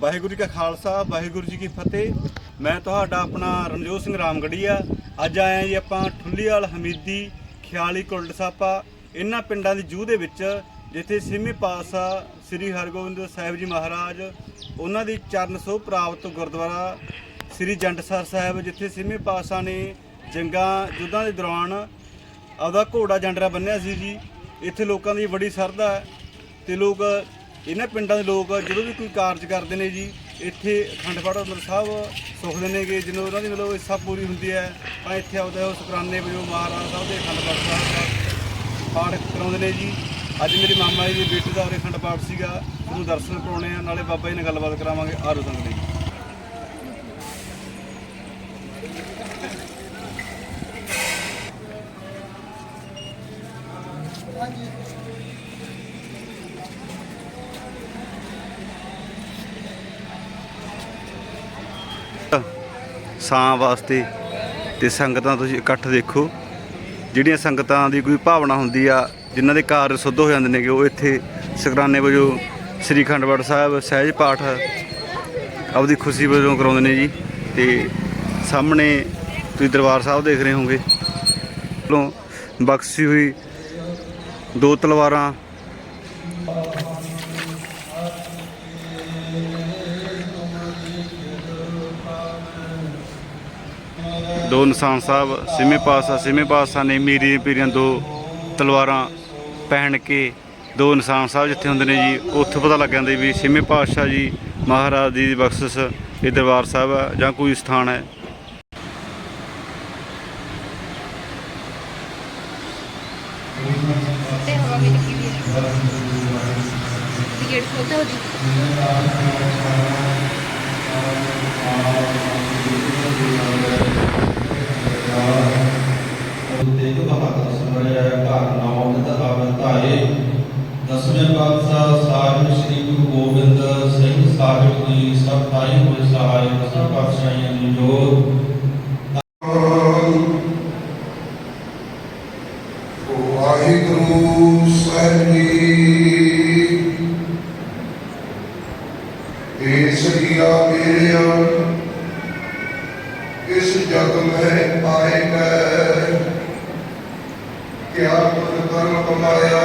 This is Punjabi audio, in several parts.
ਵਾਹਿਗੁਰੂ ਜੀ ਕਾ ਖਾਲਸਾ, ਵਾਹਿਗੁਰੂ ਜੀ ਕੀ ਫਤਿਹ। ਮੈਂ ਤੁਹਾਡਾ ਆਪਣਾ ਰਣਜੋਤ ਸਿੰਘ ਰਾਮਗੜੀਆ। ਅੱਜ ਆਇਆ ਜੀ ਆਪਾਂ ਠੁੱਲੀਵਾਲ ਹਮੀਦੀ, ਖਿਆਲੀ ਕੁਲਟ ਸਾਪਾ ਇਹਨਾਂ ਪਿੰਡਾਂ ਦੀ ਜੂਹ ਦੇ ਵਿੱਚ, ਜਿੱਥੇ ਛੇਵੇਂ ਪਾਤਸ਼ਾਹ ਸ੍ਰੀ ਹਰਗੋਬਿੰਦ ਸਾਹਿਬ ਜੀ ਮਹਾਰਾਜ ਉਹਨਾਂ ਦੀ ਚਰਨ ਸੋਹ ਪ੍ਰਾਪਤ ਗੁਰਦੁਆਰਾ ਸ੍ਰੀ ਜੰਡਸਰ ਸਾਹਿਬ, ਜਿੱਥੇ ਛੇਵੇਂ ਪਾਤਸ਼ਾਹ ਨੇ ਜੰਗਾਂ ਯੁੱਧਾਂ ਦੇ ਦੌਰਾਨ ਆਪਦਾ ਘੋੜਾ ਜੰਡਰਾ ਬੰਨਿਆ ਸੀ ਜੀ। ਇੱਥੇ ਲੋਕਾਂ ਦੀ ਬੜੀ ਸ਼ਰਧਾ ਹੈ ਤੇ ਲੋਕ ਇਹਨਾਂ ਪਿੰਡਾਂ ਦੇ ਲੋਕ ਜਦੋਂ ਵੀ ਕੋਈ ਕਾਰਜ ਕਰਦੇ ਨੇ ਜੀ, ਇੱਥੇ ਅਖੰਡ ਪਾਠ ਅੰਦਰ ਸਾਹਿਬ ਸੁਖਦੇ ਨੇਗੇ ਜਦੋਂ ਉਹਨਾਂ ਦੀ ਮਤਲਬ ਇੱਛਾ ਪੂਰੀ ਹੁੰਦੀ ਹੈ, ਤਾਂ ਇੱਥੇ ਆਉਂਦੇ ਉਹ ਸ਼ੁਕਰਾਨੇ ਵਜੋਂ ਮਹਾਰਾਜ ਸਾਹਿਬ ਦੇ ਅਖੰਡ ਪਾਠ ਸਾਹਿਬ ਪਾਠ ਕਰਾਉਂਦੇ ਨੇ ਜੀ। ਅੱਜ ਮੇਰੇ ਮਾਮਾ ਜੀ ਦੀ ਬੇਟੀ ਦਾ ਉਰੇ ਅਖੰਡ ਪਾਠ ਸੀਗਾ, ਉਹਨੂੰ ਦਰਸ਼ਨ ਕਰਾਉਣੇ ਆ, ਨਾਲੇ ਬਾਬਾ ਜੀ ਨਾਲ ਗੱਲਬਾਤ ਕਰਾਵਾਂਗੇ, ਆਰੋ ਸੰਗਤ ਜੀ। ਸਾਂ ਵਾਸਤੇ ਤੇ ਸੰਗਤਾਂ ਤੁਸੀਂ ਇਕੱਠ ਦੇਖੋ। ਜਿਹੜੀਆਂ ਸੰਗਤਾਂ ਦੀ ਕੋਈ ਭਾਵਨਾ ਹੁੰਦੀ ਆ, ਜਿਨ੍ਹਾਂ ਦੇ ਕਾਰਜ ਸੁੱਧ ਹੋ ਜਾਂਦੇ ਨੇਗੇ, ਉਹ ਇੱਥੇ ਸ਼ਕਰਾਨੇ ਵਜੋਂ ਸ੍ਰੀ ਖੰਡਪੜ ਸਾਹਿਬ ਸਹਿਜ ਪਾਠ ਆਪਦੀ ਖੁਸ਼ੀ ਵਜੋਂ ਕਰਾਉਂਦੇ ਨੇ ਜੀ। ਤੇ ਸਾਹਮਣੇ ਤੁਸੀਂ ਦਰਬਾਰ ਸਾਹਿਬ ਦੇਖ ਰਹੇ ਹੋਗੇ ਵੱਲੋਂ ਬਖਸ਼ੀ ਹੋਈ ਦੋ ਤਲਵਾਰਾਂ ਦੋ ਨਿਸ਼ਾਨ ਸਾਹਿਬ ਸਿਮੇ ਪਾਸਾ ਸਿਮੇ ਪਾਸਾ ਨੇ ਮੀਰੀ ਪੀਰੀਆਂ ਦੋ ਤਲਵਾਰਾਂ ਪਹਿਨ ਕੇ ਦੋ ਨਿਸ਼ਾਨ ਸਾਹਿਬ ਜਿੱਥੇ ਹੁੰਦੇ ਨੇ ਜੀ, ਉੱਥੇ ਪਤਾ ਲੱਗ ਜਾਂਦਾ ਵੀ ਸਿਮੇ ਪਾਤਸ਼ਾਹ ਜੀ ਮਹਾਰਾਜ ਦੀ ਬਖਸ਼ਿਸ਼ ਇਹ ਦਰਬਾਰ ਸਾਹਿਬ ਹੈ ਜਾਂ ਕੋਈ ਸਥਾਨ ਹੈ ਤੇ ਹਵਾ ਵੀ ਲੱਗੀ ਵੀ ਹੈ ਗੇਟ ਖੋਲਦਾ ਹੋ ਜੀ ਤੇਗ ਸਿਮਰਿਆ ਘਰ ਨਾਮ ਆਵਨ ਧਾਏ। ਦਸਵੇਂ ਪਾਤਸ਼ਾਹ ਸਾਹਿਬ ਸ੍ਰੀ ਗੁਰੂ ਗੋਬਿੰਦ ਸਿੰਘ ਸਾਹਿਬ ਜੀ, ਸਭ ਤਾਈ ਹੋਏ ਸਹਾਇ ਦਸਾਂ ਪਾਤਸ਼ਾਹੀਆਂ ਦੀ ਜੋਤ ਵਾਹਿਗੁਰੂ ਸਾਹਿਬ ਜੀ ਇਸ ਹੀਰਾ ਮੇਰਿਆ ਇਸ ਜਗ ਮੈਂ ਆਏ ਕੈ ਕਿਆ ਪੁੰਨ ਕਰਮ ਕਮਾਇਆ?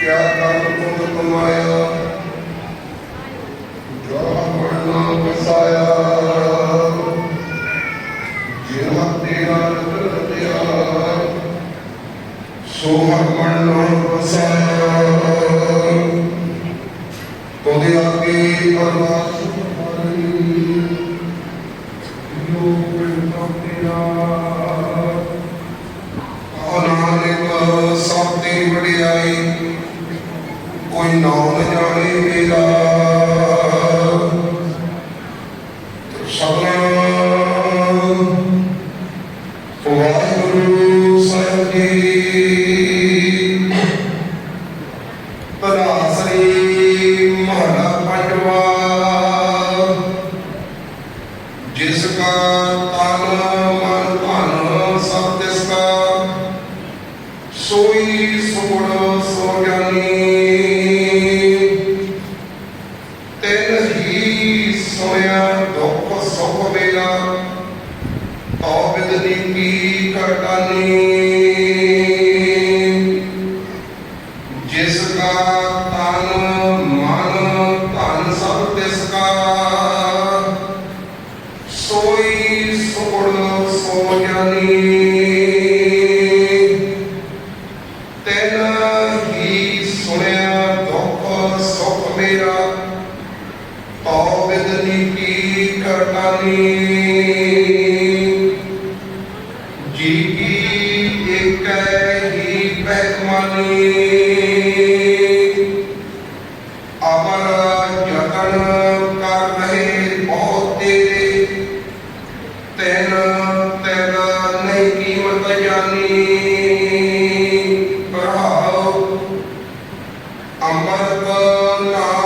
ਕਿਆ ਕਰਮ ਪੁੰਨ ਕਮਾਇਆ? ਜੋ ਮਨ ਵਸਾਇਆ। ਜਿਹਾ ਤੇਰਾ ਰਤਿਆ ਸੋ ਮਨ ਵਸਾਇਆ। ਤੋਦੇ ਆਗੇ ਅਰਦਾਸ ਵਡਿਆਈ ਕੋਈ ਨਾਮ ਨ ਜਾਣੇ। Socorro, Sorgani. ਕੀ ਜੀ ਕੀ ਏਕੈ ਹੀ ਪਹਿਮਾਨੀ ਅਮਰ ਜਤਨ ਕਰ ਰਹੇ ਬਹੁਤ ਤੈਨ ਤੈਨ ਨਹੀਂ ਕੀਮਤ ਜਾਣੀ ਪ੍ਰਭਾਵ ਅੰਮ੍ਰਿਤ ਨਾਮ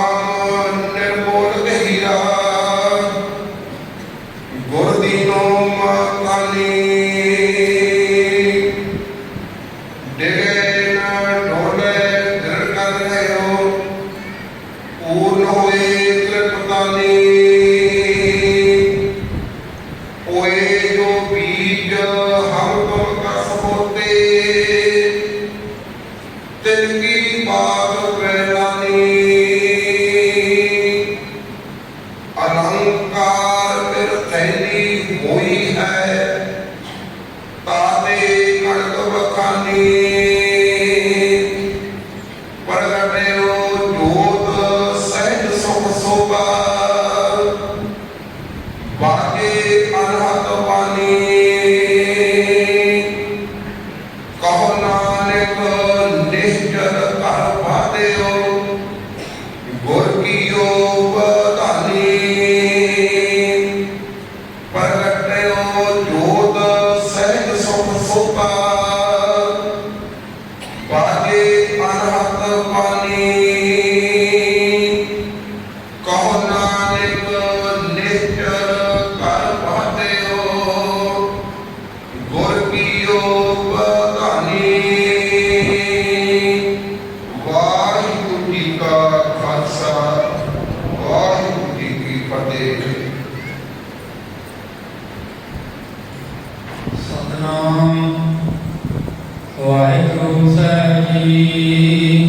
ਵਾਹਿਗੁਰੂ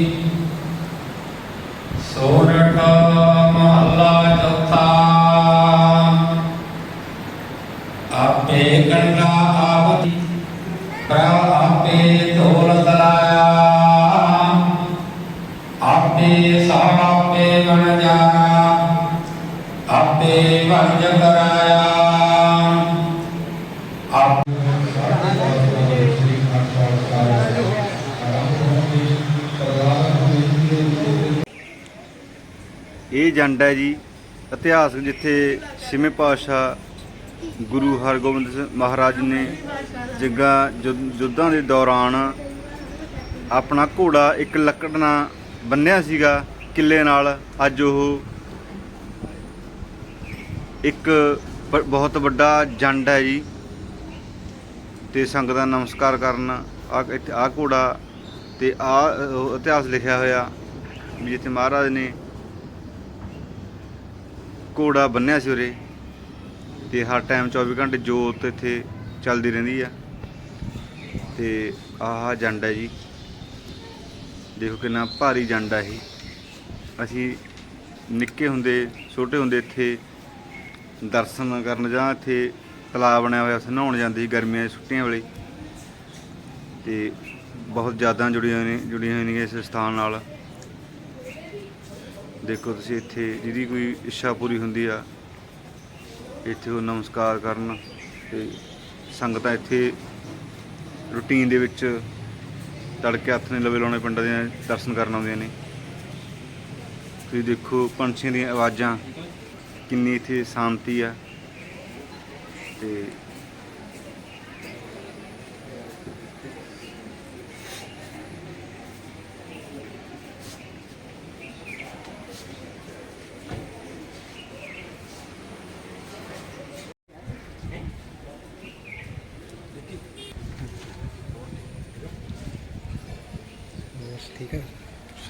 ਇਹ ਜੰਡ ਹੈ ਜੀ, ਇਤਿਹਾਸ ਜਿੱਥੇ ਛੇਵੇਂ ਪਾਤਸ਼ਾਹ ਗੁਰੂ ਹਰਗੋਬਿੰਦ ਸਿੰਘ ਮਹਾਰਾਜ ਨੇ ਜੱਗਾ ਯੁੱਧ- ਯੁੱਧਾਂ ਦੇ ਦੌਰਾਨ ਆਪਣਾ ਘੋੜਾ ਇੱਕ ਲੱਕੜ ਨਾਲ ਬੰਨਿਆ ਸੀਗਾ ਕਿੱਲੇ ਨਾਲ। ਅੱਜ ਉਹ ਇੱਕ ਬ- ਬਹੁਤ ਵੱਡਾ ਜੰਡ ਹੈ ਜੀ। ਤੇ ਸੰਗਤ ਦਾ ਨਮਸਕਾਰ ਕਰਨ ਆ ਇੱਥੇ, ਆ ਘੋੜਾ ਤੇ ਆ ਇਤਿਹਾਸ ਲਿਖਿਆ ਹੋਇਆ ਵੀ ਜਿੱਥੇ ਮਹਾਰਾਜ ਨੇ ਘੋੜਾ ਬੰਨਿਆ ਸੀ ਉਰੇ ਤੇ ਹਰ ਟਾਈਮ 24 ਘੰਟੇ ਜੋਤ ਇੱਥੇ ਚੱਲਦੀ ਰਹਿੰਦੀ ਆ। ਤੇ ਆਹ ਜੰਡ ਹੈ ਜੀ। ਦੇਖੋ ਕਿੰਨਾ ਭਾਰੀ ਜੰਡ ਹੈ ਇਹ। ਅਸੀਂ ਨਿੱਕੇ ਹੁੰਦੇ, ਛੋਟੇ ਹੁੰਦੇ ਇੱਥੇ ਦਰਸ਼ਨ ਕਰਨ ਜਾਂ ਇੱਥੇ ਤਲਾਬ ਬਣਿਆ ਹੋਇਆ ਸੀ ਨਹਾਉਣ ਜਾਂਦੇ ਸੀ ਗਰਮੀਆਂ ਦੀ ਛੁੱਟੀਆਂ ਵੇਲੇ। ਤੇ ਬਹੁਤ ਯਾਦਾਂ ਜੁੜੀਆਂ ਹੋਈਆਂ ਨੇ ਜੁੜੀਆਂ ਹੋਈਆਂ ਨੇ ਇਸ ਸਥਾਨ ਨਾਲ। ਦੇਖੋ ਤੁਸੀਂ ਇੱਥੇ ਜਿਹਦੀ ਕੋਈ ਇੱਛਾ ਪੂਰੀ ਹੁੰਦੀ ਆ, ਇੱਥੇ ਉਹ ਨਮਸਕਾਰ ਕਰਨ ਤੇ ਸੰਗਤਾਂ ਇੱਥੇ ਰੂਟੀਨ ਦੇ ਵਿੱਚ ਤੜਕੇ ਹੱਥ ਨੇ ਲਵੇ ਲਾਉਣੇ ਪਿੰਡਾਂ ਦੇ ਦਰਸ਼ਨ ਕਰਨ ਆਉਂਦੀਆਂ ਨੇ। ਤੁਸੀਂ ਦੇਖੋ ਪੰਛੀਆਂ ਦੀਆਂ ਆਵਾਜ਼ਾਂ, ਕਿੰਨੀ ਇੱਥੇ ਸ਼ਾਂਤੀ ਆ। ਤੇ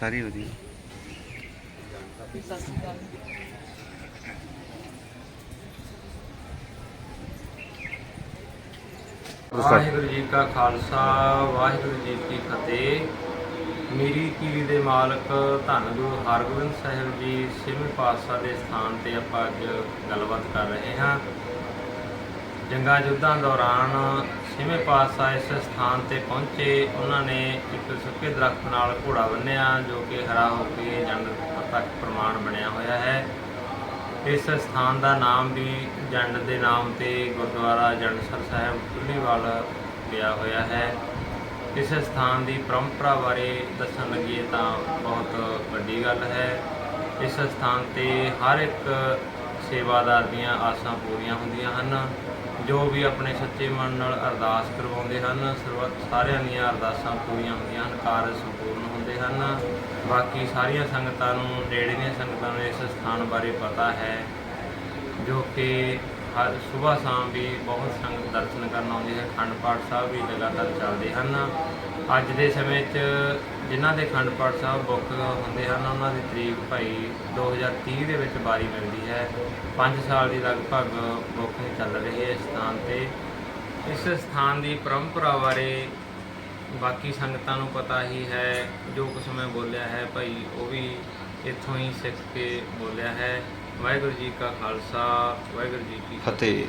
ਸਾਰੀ ਵਧੀਆ ਵਾਹਿਗੁਰੂ ਜੀ ਕਾ ਖਾਲਸਾ, ਵਾਹਿਗੁਰੂ ਜੀ ਕੀ ਫਤਿਹ। ਮੇਰੀ ਕੀਰੀ ਦੇ ਮਾਲਕ ਧੰਨ ਗੁਰੂ ਹਰਗੋਬਿੰਦ ਸਾਹਿਬ ਜੀ ਛੇਵੇਂ ਪਾਤਸ਼ਾਹ ਦੇ ਸਥਾਨ ਤੇ ਆਪਾਂ ਅੱਜ ਗੱਲਬਾਤ ਕਰ ਰਹੇ ਹਾਂ। ਜੰਗਾਂ ਯੁੱਧਾਂ ਦੌਰਾਨ ਛੇਵੇਂ ਪਾਤਸ਼ਾਹ ਇਸ ਸਥਾਨ ਤੇ ਪਹੁੰਚੇ, ਉਹਨਾਂ ਨੇ ਇੱਕ ਸੁੱਕੇ ਦਰਖਤ ਨਾਲ ਘੋੜਾ ਬੰਨਿਆ, ਜੋ ਕਿ ਹਰਾ ਹੋ ਕੇ ਜੰਡ ਤੱਕ ਪ੍ਰਮਾਣ ਬਣਿਆ ਹੋਇਆ ਹੈ। ਇਸ ਸਥਾਨ ਦਾ ਨਾਮ ਵੀ ਜੰਡ ਦੇ ਨਾਮ ਤੇ ਗੁਰਦੁਆਰਾ ਜੰਡਸਰ ਸਾਹਿਬ ਟੁੱਲੀਵਾਲ ਗਿਆ ਹੋਇਆ ਹੈ। ਇਸ ਸਥਾਨ ਦੀ ਪਰੰਪਰਾ ਬਾਰੇ ਦੱਸਣ ਲੱਗੀਏ ਤਾਂ ਬਹੁਤ ਵੱਡੀ ਗੱਲ ਹੈ। ਇਸ ਸਥਾਨ ਤੇ ਹਰ ਇੱਕ ਸੇਵਾਦਾਰ ਦੀਆਂ ਆਸਾਂ ਪੂਰੀਆਂ ਹੁੰਦੀਆਂ ਹਨ। ਜੋ ਵੀ ਆਪਣੇ ਸੱਚੇ ਮਨ ਨਾਲ ਅਰਦਾਸ ਕਰਵਾਉਂਦੇ ਹਨ ਸਰਬੱਤ ਸਾਰਿਆਂ ਦੀਆਂ ਅਰਦਾਸਾਂ ਪੂਰੀਆਂ ਹੁੰਦੀਆਂ ਹਨ, ਕਾਰਜ ਸੰਪੂਰਨ ਹੁੰਦੇ ਹਨ। ਬਾਕੀ ਸਾਰੀਆਂ ਸੰਗਤਾਂ ਨੂੰ, ਨੇੜੇ ਦੀਆਂ ਸੰਗਤਾਂ ਨੂੰ ਇਸ ਸਥਾਨ ਬਾਰੇ ਪਤਾ ਹੈ, ਜੋ ਕਿ ਹਰ ਸਵੇਰ ਸ਼ਾਮ ਵੀ ਬਹੁਤ ਸੰਗਤ ਦਰਸ਼ਨ ਕਰਨ ਆਉਂਦੀ ਹੈ। ਖੰਡ ਪਾਠ ਸਾਹਿਬ ਵੀ ਲਗਾਤਾਰ ਚੱਲਦੇ ਹਨ। ਅੱਜ ਦੇ ਸਮੇਂ 'ਚ ਜਿਨ੍ਹਾਂ ਦੇ ਅਖੰਡ ਪਾਠ ਸਾਹਿਬ ਬੁੱਕ ਹੁੰਦੇ ਹਨ, ਉਹਨਾਂ ਦੀ ਤਰੀਕ ਭਾਈ 2030 ਦੇ ਵਿੱਚ ਵਾਰੀ ਮਿਲਦੀ ਹੈ। 5 ਸਾਲ ਦੀ ਲਗਭਗ ਬੁਕਿੰਗ ਚੱਲ ਰਹੀ ਹੈ ਇਸ ਸਥਾਨ ਤੇ। ਇਸ ਸਥਾਨ ਦੀ ਪਰੰਪਰਾ ਬਾਰੇ ਬਾਕੀ ਸੰਗਤਾਂ ਨੂੰ ਪਤਾ ਹੀ ਹੈ, ਜੋ ਕੁਛ ਮੈਂ ਬੋਲਿਆ ਹੈ ਭਾਈ, ਉਹ ਵੀ ਇੱਥੋਂ ਹੀ ਸਿੱਖ ਕੇ ਬੋਲਿਆ ਹੈ। ਵਾਹਿਗੁਰੂ ਜੀ ਕਾ ਖਾਲਸਾ, ਵਾਹਿਗੁਰੂ ਜੀ ਕੀ ਫਤਿਹ।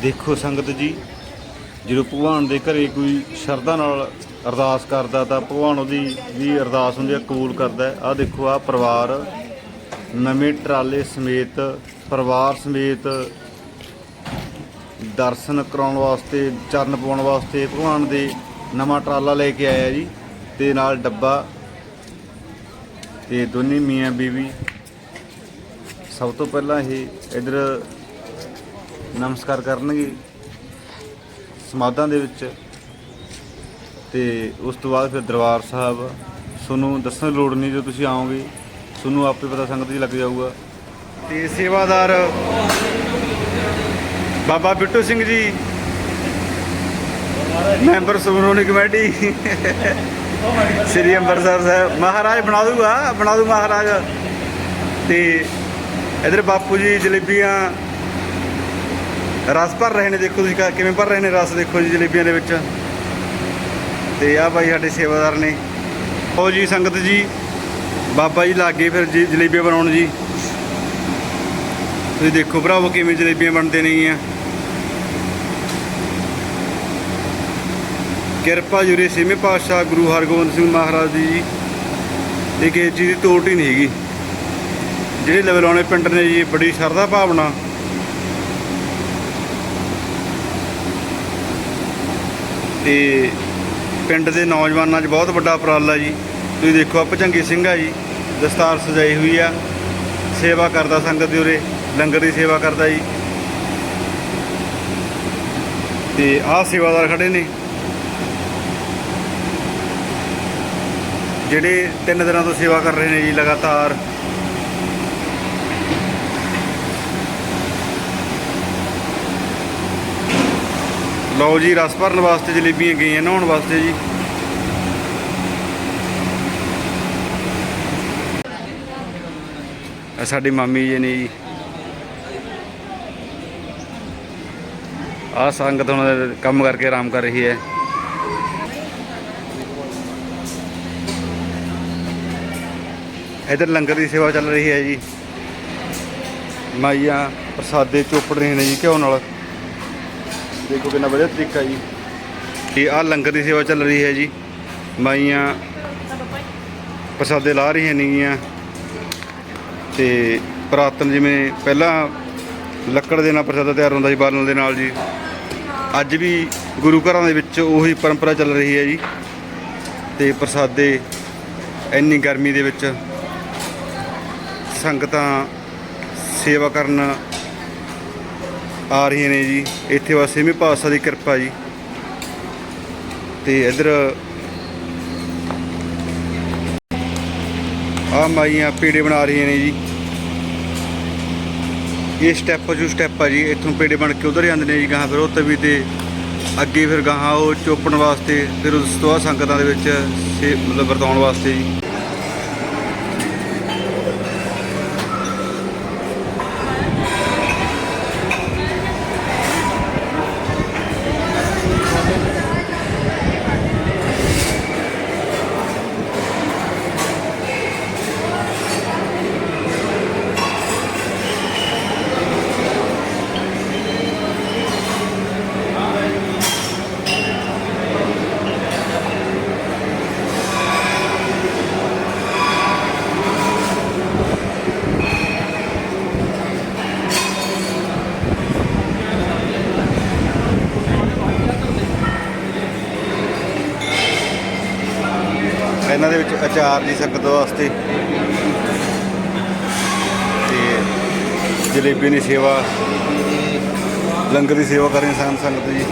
ਦੇਖੋ ਸੰਗਤ ਜੀ ਜਦੋਂ ਭਗਵਾਨ ਦੇ ਘਰੇ ਕੋਈ ਸ਼ਰਧਾ ਨਾਲ ਅਰਦਾਸ ਕਰਦਾ ਤਾਂ ਭਗਵਾਨ ਉਹਦੀ ਵੀ ਅਰਦਾਸ ਹੁੰਦੀ ਹੈ ਕਬੂਲ ਕਰਦਾ ਆ ਦੇਖੋ ਆ ਪਰਿਵਾਰ ਨਵੇਂ ਟਰਾਲੇ ਸਮੇਤ, ਪਰਿਵਾਰ ਸਮੇਤ ਦਰਸ਼ਨ ਕਰਾਉਣ ਵਾਸਤੇ, ਚਰਨ ਪਾਉਣ ਵਾਸਤੇ ਭਗਵਾਨ ਦੇ ਨਵਾਂ ਟਰਾਲਾ ਲੈ ਕੇ ਆਇਆ ਜੀ ਤੇ ਨਾਲ ਡੱਬਾ ਤੇ ਦੋਨੇ ਮੀਆਂ ਬੀਵੀ। ਸਭ ਤੋਂ ਪਹਿਲਾਂ ਇਹ ਇਧਰ ਨਮਸਕਾਰ ਕਰਨਗੇ। ਸਮਾਧਾਂ ਦੇ ਵਿੱਚ ਤੇ ਉਸ ਤੋਂ ਬਾਅਦ ਫਿਰ ਦਰਬਾਰ ਸਾਹਿਬ। ਤੁਹਾਨੂੰ ਦੱਸਣ ਦੀ ਲੋੜ ਨਹੀਂ ਜੋ ਤੁਸੀਂ ਆਓਗੇ, ਤੁਹਾਨੂੰ ਆਪੇ ਪਤਾ ਸੰਗਤ ਜੀ ਲੱਗ ਜਾਊਗਾ। ਤੇ ਸੇਵਾਦਾਰ ਬਾਬਾ ਬਿੱਟੂ ਸਿੰਘ ਜੀ, ਮੈਂਬਰ ਸਮਰੋਣੀ ਕਮੇਟੀ, ਸ੍ਰੀ ਅੰਮ੍ਰਿਤਸਰ ਸਾਹਿਬ। ਮਹਾਰਾਜ ਬਣਾ ਦੂਗਾ, ਬਣਾ ਦੂ ਮਹਾਰਾਜ। ਤੇ ਇਧਰ ਬਾਪੂ ਜੀ ਜਲੇਬੀਆਂ ਰਸ ਭਰ ਰਹੇ ਨੇ, ਦੇਖੋ ਤੁਸੀਂ ਕ- ਕਿਵੇਂ ਭਰ ਰਹੇ ਨੇ ਰਸ, ਦੇਖੋ ਜੀ ਜਲੇਬੀਆਂ ਦੇ ਵਿੱਚ। ਤੇ ਆ ਭਾਈ ਸਾਡੇ ਸੇਵਾਦਾਰ ਨੇ। ਉਹ ਜੀ ਸੰਗਤ ਜੀ, ਬਾਬਾ ਜੀ ਲਾਗੇ ਫਿਰ ਜੀ ਜਲੇਬੀਆਂ ਬਣਾਉਣ ਜੀ। ਤੁਸੀਂ ਦੇਖੋ ਭਰਾਵੋ ਕਿਵੇਂ ਜਲੇਬੀਆਂ ਬਣਦੇ ਨੇਗੀਆਂ ਕਿਰਪਾ ਜੁਰੇ ਛੇਵੇਂ ਪਾਤਸ਼ਾਹ ਗੁਰੂ ਹਰਗੋਬਿੰਦ ਸਿੰਘ ਮਹਾਰਾਜ ਦੀ ਜੀ। ਇਹ ਕਿਸੇ ਚੀਜ਼ ਦੀ ਤੋਟ ਹੀ ਨਹੀਂ ਹੈਗੀ। ਜਿਹੜੇ ਲੈਵਲ ਆਉਣੇ ਪਿੰਡ ਨੇ ਜੀ ਬੜੀ ਸ਼ਰਧਾ ਭਾਵਨਾ। ਤੇ ਪਿੰਡ ਦੇ ਨੌਜਵਾਨਾਂ 'ਚ ਬਹੁਤ ਵੱਡਾ ਉਪਰਾਲਾ ਜੀ। ਤੁਸੀਂ ਦੇਖੋ ਆ ਭਜੰਗੀ ਸਿੰਘ ਆ ਜੀ, ਦਸਤਾਰ ਸਜਾਈ ਹੋਈ ਆ। ਸੇਵਾ ਕਰਦਾ ਸੰਗਤ ਦੇ ਉਰੇ, ਲੰਗਰ ਦੀ ਸੇਵਾ ਕਰਦਾ ਜੀ। ਤੇ ਆਹ ਸੇਵਾਦਾਰ ਖੜੇ ਨੇ। ਜਿਹੜੇ ਤਿੰਨ ਦਿਨਾਂ ਤੋਂ ਸੇਵਾ ਕਰ ਰਹੇ ਨੇ ਜੀ, ਲਗਾਤਾਰ। ਲਓ ਜੀ, ਰਸ ਭਰਨ ਵਾਸਤੇ ਜਲੇਬੀਆਂ ਗਈਆਂ, ਨਹਾਉਣ ਵਾਸਤੇ ਜੀ। ਇਹ ਸਾਡੀ ਮਾਮੀ ਜੀ ਨੇ ਜੀ। ਆ ਸੰਗਤ ਹੁਣ ਕੰਮ ਕਰਕੇ ਆਰਾਮ ਕਰ ਰਹੀ ਹੈ। ਇਧਰ ਲੰਗਰ ਦੀ ਸੇਵਾ ਚੱਲ ਰਹੀ ਹੈ ਜੀ। ਮਾਈਆਂ ਪ੍ਰਸਾਦੇ ਚੋਪੜ ਰਹੇ ਨੇ ਜੀ, ਘਿਓ ਨਾਲ। ਦੇਖੋ ਕਿੰਨਾ ਵਧੀਆ ਤਰੀਕਾ ਜੀ। ਇਹ ਆ ਲੰਗਰ ਦੀ ਸੇਵਾ ਚੱਲ ਰਹੀ ਹੈ ਜੀ। ਮਾਈਆਂ ਪ੍ਰਸਾਦੇ ਲਾ ਰਹੀਆਂ ਨੇਗੀਆਂ। ਤੇ ਪੁਰਾਤਨ ਜਿਵੇਂ ਪਹਿਲਾਂ ਲੱਕੜ ਦੇ ਨਾਲ ਪ੍ਰਸਾਦਾ ਤਿਆਰ ਹੁੰਦਾ ਸੀ ਬਾਲਣ ਦੇ ਨਾਲ ਜੀ। ਅੱਜ ਵੀ ਗੁਰੂ ਘਰਾਂ ਦੇ ਵਿੱਚ ਉਹੀ ਪਰੰਪਰਾ ਚੱਲ ਰਹੀ ਹੈ ਜੀ। ਤੇ ਪ੍ਰਸਾਦੇ ਇੰਨੀ ਗਰਮੀ ਦੇ ਵਿੱਚ ਸੰਗਤਾਂ ਸੇਵਾ ਕਰਨ ਆ ਰਹੀਆਂ ਨੇ ਜੀ। ਇੱਥੇ ਵਾ ਵੀ ਪਾਤਸ਼ਾਹ ਦੀ ਕਿਰਪਾ ਜੀ। ਤੇ ਇਧਰ ਆ ਮਾਈਆਂ ਪੇੜੇ ਬਣਾ ਰਹੀਆਂ ਨੇ ਜੀ। ਇਹ ਸਟੈਪ ਜੋ ਸਟੈਪ ਆ ਜੀ, ਇੱਥੋਂ ਪੇੜੇ ਬਣ ਕੇ ਉਧਰ ਜਾਂਦੇ ਨੇ ਜੀ ਗਾਹਾਂ ਫਿਰ ਉਹ ਤਵੀ ਤੇ ਅੱਗੇ ਫਿਰ ਗਾਹਾਂ ਉਹ ਚੋਪਣ ਵਾਸਤੇ, ਫਿਰ ਉਸ ਤੋਂ ਬਾਅਦ ਸੰਗਤਾਂ ਦੇ ਵਿੱਚ ਸੇ ਮਤਲਬ ਵਰਤਾਉਣ ਵਾਸਤੇ ਜੀ ਇਹਨਾਂ ਦੇ ਸੰਗਤ ਵਾਸਤੇ। ਤੇ ਜਲੇਬੀ ਦੀ ਸੇਵਾ ਲੰਗਰ ਦੀ ਸੇਵਾ ਕਰ ਰਹੇ ਸੰਗਤ ਜੀ।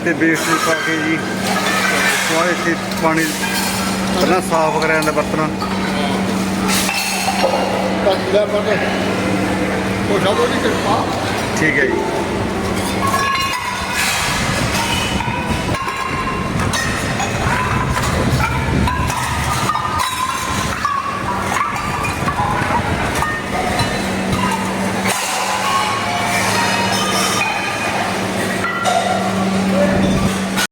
ਜੀ ਇੱਥੇ ਬੇਸਣ ਪਾ ਕੇ ਜੀ ਸਵਾਏ ਇੱਥੇ ਪਾਣੀ ਪਹਿਲਾਂ ਸਾਫ਼ ਕਰਿਆ ਜਾਂਦਾ ਬਰਤਨ ਕੱਟ ਲਿਆ ਪਰ ਉਹ ਸਭ ਉਹਦੀ ਕਿਰਪਾ ਠੀਕ ਹੈ ਜੀ।